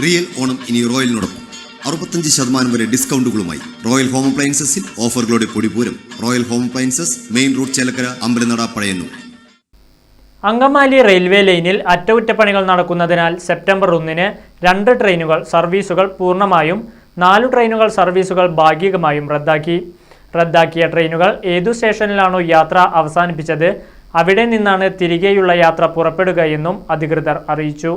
Real Onam ഇനി റോയലിനോടൊപ്പം. അറുപത്തഞ്ച് ശതമാനം വരെ ഡിസ്കൗണ്ടുകളുമായി റോയൽ ഹോം അപ്ലയൻസസിൽ ഓഫറുകളുടെ പൊടിപൂരം royal home appliances main road Chelakkara Ambalanada Pazhayannur. Angamaly railway ലൈനിൽ അറ്റകുറ്റപ്പണികൾ നടക്കുന്നതിനാൽ സെപ്റ്റംബർ ഒന്നിന് രണ്ട് ട്രെയിനുകൾ സർവീസുകൾ പൂർണമായും നാലു ട്രെയിനുകൾ സർവീസുകൾ ഭാഗികമായും റദ്ദാക്കി. റദ്ദാക്കിയ ട്രെയിനുകൾ ഏതു സ്റ്റേഷനിലാണോ യാത്ര അവസാനിപ്പിച്ചത് അവിടെ നിന്നാണ് തിരികെയുള്ള യാത്ര പുറപ്പെടുകയെന്നും അധികൃതർ അറിയിച്ചു.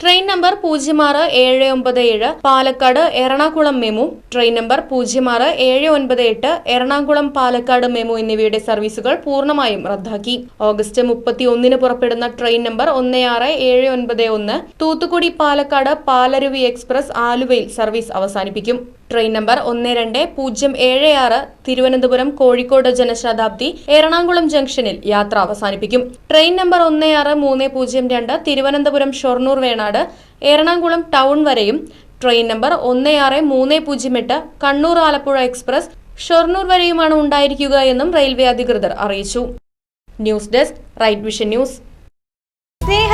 ട്രെയിൻ നമ്പർ പൂജ്യം ആറ് ഏഴ് ഒമ്പത് ഏഴ് Palakkad Ernakulam MEMU. Train number പൂജ്യം ആറ് ഏഴ് ഒൻപത് എട്ട് എറണാകുളം പാലക്കാട് മെമു എന്നിവയുടെ സർവീസുകൾ പൂർണമായും റദ്ദാക്കി. ഓഗസ്റ്റ് മുപ്പത്തി ഒന്നിന് പുറപ്പെടുന്ന ട്രെയിൻ നമ്പർ ഒന്ന് ആറ് ഏഴ് ഒൻപത് ഒന്ന്. തൂത്തുക്കുടി പാലക്കാട് പാലരുവി എക്സ്പ്രസ് ആലുവയിൽ സർവീസ് അവസാനിപ്പിക്കും. ട്രെയിൻ നമ്പർ ഒന്ന് രണ്ട് പൂജ്യം ഏഴ് ആറ് തിരുവനന്തപുരം കോഴിക്കോട് ജനശതാബ്ദി എറണാകുളം ജംഗ്ഷനിൽ യാത്ര അവസാനിപ്പിക്കും. ട്രെയിൻ നമ്പർ ഒന്ന് ആറ് മൂന്ന് പൂജ്യം രണ്ട് തിരുവനന്തപുരം ഷൊർണൂർ വേണാട് എറണാകുളം ടൗൺ വരെയും. ട്രെയിൻ നമ്പർ ഒന്ന് ആറ് മൂന്ന് പൂജ്യം എട്ട് കണ്ണൂർ ആലപ്പുഴ എക്സ്പ്രസ് ഷൊർണൂർ വരെയുമാണ് ഉണ്ടായിരിക്കുക എന്നും റെയിൽവേ അധികൃതർ അറിയിച്ചു. News desk Right Vision news.